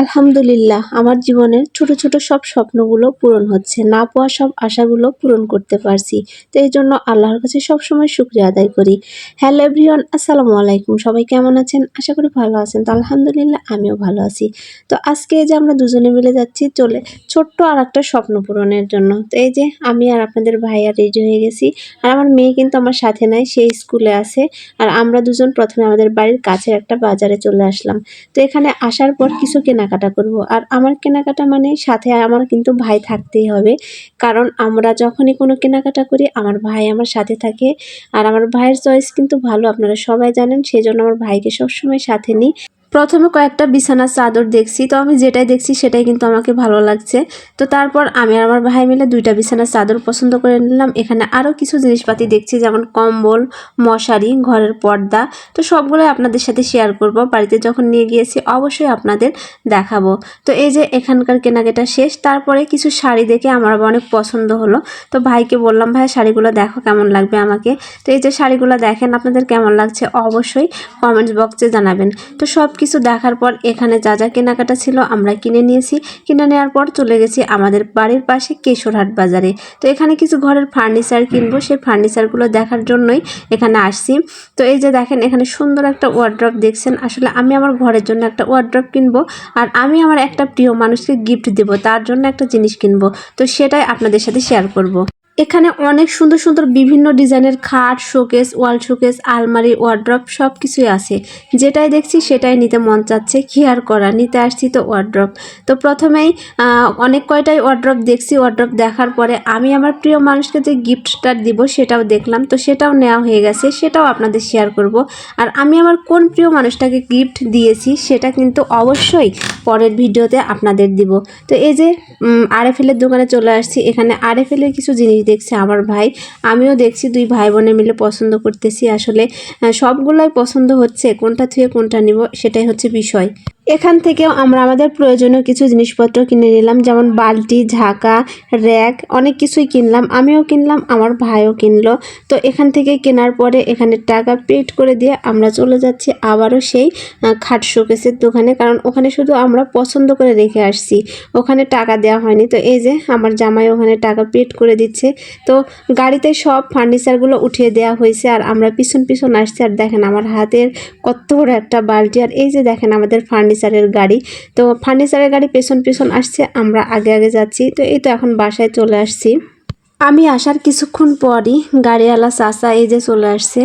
আলহামদুলিল্লাহ, আমার জীবনের ছোট ছোট সব স্বপ্নগুলো পূরণ হচ্ছে। না পাওয়া সব আশাগুলো পূরণ করতে পারছি। তো এই জন্য আল্লাহর কাছে সবসময় শুক্রিয়া আদায় করি। হ্যালো এভরিওয়ান, আসসালামু আলাইকুম। সবাই কেমন আছেন? আশা করি ভালো আছেন। তো আলহামদুলিল্লাহ, আমিও ভালো আছি। তো আজকে যে আমরা দুজনে মিলে যাচ্ছি, চলে ছোট্ট আর একটা স্বপ্ন পূরণের জন্য। তো এই যে আমি আর আপনাদের ভাই আর রেডি হয়ে গেছি। আর আমার মেয়ে কিন্তু আমার সাথে নাই, সে স্কুলে আছে। আর আমরা দুজন প্রথমে আমাদের বাড়ির কাছের একটা বাজারে চলে আসলাম। তো এখানে আসার পর কিছু কেনাকাটা করব। আর আমার কেনাকাটা মানে সাথে আমার কিন্তু ভাই থাকতেই হবে। কারণ আমরা যখনই কোনো কেনাকাটা করি, আমার ভাই আমার সাথে থাকে। আর আমার ভাইয়ের চয়েস কিন্তু ভালো, আপনারা সবাই জানেন। সেই জন্য আমার ভাইকে সবসময় সাথে নিই। প্রথমে কয়েকটা বিছানার চাদর দেখছি, তো আমি যেটাই দেখছি সেটাই কিন্তু আমাকে ভালো লাগছে। তো তারপর আমি আর আমার ভাই মিলে দুইটা বিছানার চাদর পছন্দ করে নিলাম। এখানে আরও কিছু জিনিসপাতি দেখছি, যেমন কম্বল, মশারি, ঘরের পর্দা। তো সবগুলোই আপনাদের সাথে শেয়ার করব। বাড়িতে যখন নিয়ে গিয়েছি, অবশ্যই আপনাদের দেখাবো। তো এই যে এখানকার কেনাকাটা শেষ, তারপরে কিছু শাড়ি দেখে আমার অনেক পছন্দ হলো। তো ভাইকে বললাম, ভাই, শাড়িগুলো দেখো কেমন লাগবে আমাকে? তো এই যে শাড়িগুলো দেখেন, আপনাদের কেমন লাগছে? অবশ্যই কমেন্টস বক্সে জানাবেন। তো সব কিছু দেখার পর এখানে যা যা কেনাকাটা ছিল আমরা কিনে নিয়েছি। কিনে নেওয়ার পর চলে গেছি আমাদের বাড়ির পাশে কেশরহাট বাজারে। তো এখানে কিছু ঘরের ফার্নিচার কিনবো, সেই ফার্নিচারগুলো দেখার জন্যই এখানে আসছি। তো এই যে দেখেন, এখানে সুন্দর একটা ওয়ার্ড্রপ দেখছেন। আসলে আমি আমার ঘরের জন্য একটা ওয়ার্ড্রপ কিনবো আর আমি আমার একটা প্রিয় মানুষকে গিফট দেবো, তার জন্য একটা জিনিস কিনবো। তো সেটাই আপনাদের সাথে শেয়ার করব। এখানে অনেক সুন্দর সুন্দর বিভিন্ন ডিজাইনের খাট, শোকেস, ওয়াল শোকেস, আলমারি, ওয়ার্ড্রপ সব কিছুই আছে। যেটাই দেখছি সেটাই নিতে মন চাচ্ছে। কেয়ার করা নিতে আসছি তো ওয়ার্ড্রপ। তো প্রথমেই অনেক কয়টাই ওয়ার্ড্রপ দেখছি। ওয়ার্ড্রপ দেখার পরে আমি আমার প্রিয় মানুষকে যে গিফটটা দিব সেটাও দেখলাম। তো সেটাও নেওয়া হয়ে গেছে। সেটাও আপনাদের শেয়ার করব। আর আমি আমার কোন প্রিয় মানুষটাকে গিফট দিয়েছি সেটা কিন্তু অবশ্যই পরের ভিডিওতে আপনাদের দিব। তো এই যে আরএফএলের দোকানে চলে আসছি। এখানে আরএফএলের কিছু জিনিস দেখছে আমার ভাই, আমিও দেখছি, দুই ভাই বোনে মিলে পছন্দ করতেছি। আসলে সবগুলোই পছন্দ হচ্ছে, কোনটা থুয়ে কোনটা নিব, সেটাই হচ্ছে বিষয়। এখান থেকেও আমরা আমাদের প্রয়োজনীয় কিছু জিনিসপত্র কিনে নিলাম, যেমন বালতি, ঝাঁকা, র্যাক, অনেক কিছুই কিনলাম। আমিও কিনলাম, আমার ভাইও কিনলো। তো এখান থেকে কেনার পরে এখানে টাকা পেড করে দিয়ে আমরা চলে যাচ্ছি আবারও সেই খাট শোকেসের দোকানে। কারণ ওখানে শুধু আমরা পছন্দ করে রেখে আসছি, ওখানে টাকা দেওয়া হয়নি। তো এই যে আমার জামাই ওখানে টাকা পেড করে দিচ্ছে। তো গাড়িতে সব ফার্নিচারগুলো উঠিয়ে দেওয়া হয়েছে আর আমরা পিছন পিছন আসছি। আর দেখেন আমার হাতের কত বড় একটা বালতি। আর এই যে দেখেন আমাদের ফার্নিচারের গাড়ি। তো ফার্নিচারের গাড়ি পেছন পেছন আসছে, আমরা আগে আগে যাচ্ছি। তো এই তো এখন বাসায় চলে আসছি। আমি আসার কিছুক্ষণ পরই গাড়িওয়ালা চাচা এই যে চলে আসছে।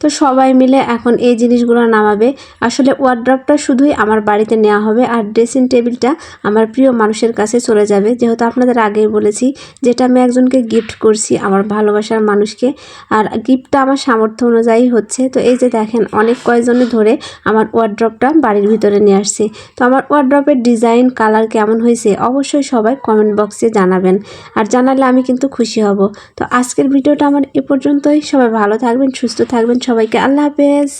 তো সবাই মিলে এখন এই জিনিসগুলো নামাবে। আসলে ওয়ার্ড্রপটা শুধুই আমার বাড়িতে নেওয়া হবে আর ড্রেসিং টেবিলটা আমার প্রিয় মানুষের কাছে চলে যাবে। যেহেতু আপনাদের আগেই বলেছি যেটা আমি একজনকে গিফট করছি আমার ভালোবাসার মানুষকে আর গিফটটা আমার সামর্থ্য অনুযায়ী হচ্ছে। তো এই যে দেখেন অনেক কয়েকজনে ধরে আমার ওয়ার্ড্রপটা বাড়ির ভিতরে নিয়ে আসছে। তো আমার ওয়ার্ড্রপের ডিজাইন কালার কেমন হয়েছে অবশ্যই সবাই কমেন্ট বক্সে জানাবেন। আর জানালে আমি কিন্তু হব। তো আজকের ভিডিওটা আমার এ পর্যন্তই। সবাই ভালো থাকবেন, সুস্থ থাকবেন। সবাইকে আল্লাহ হাফেজ।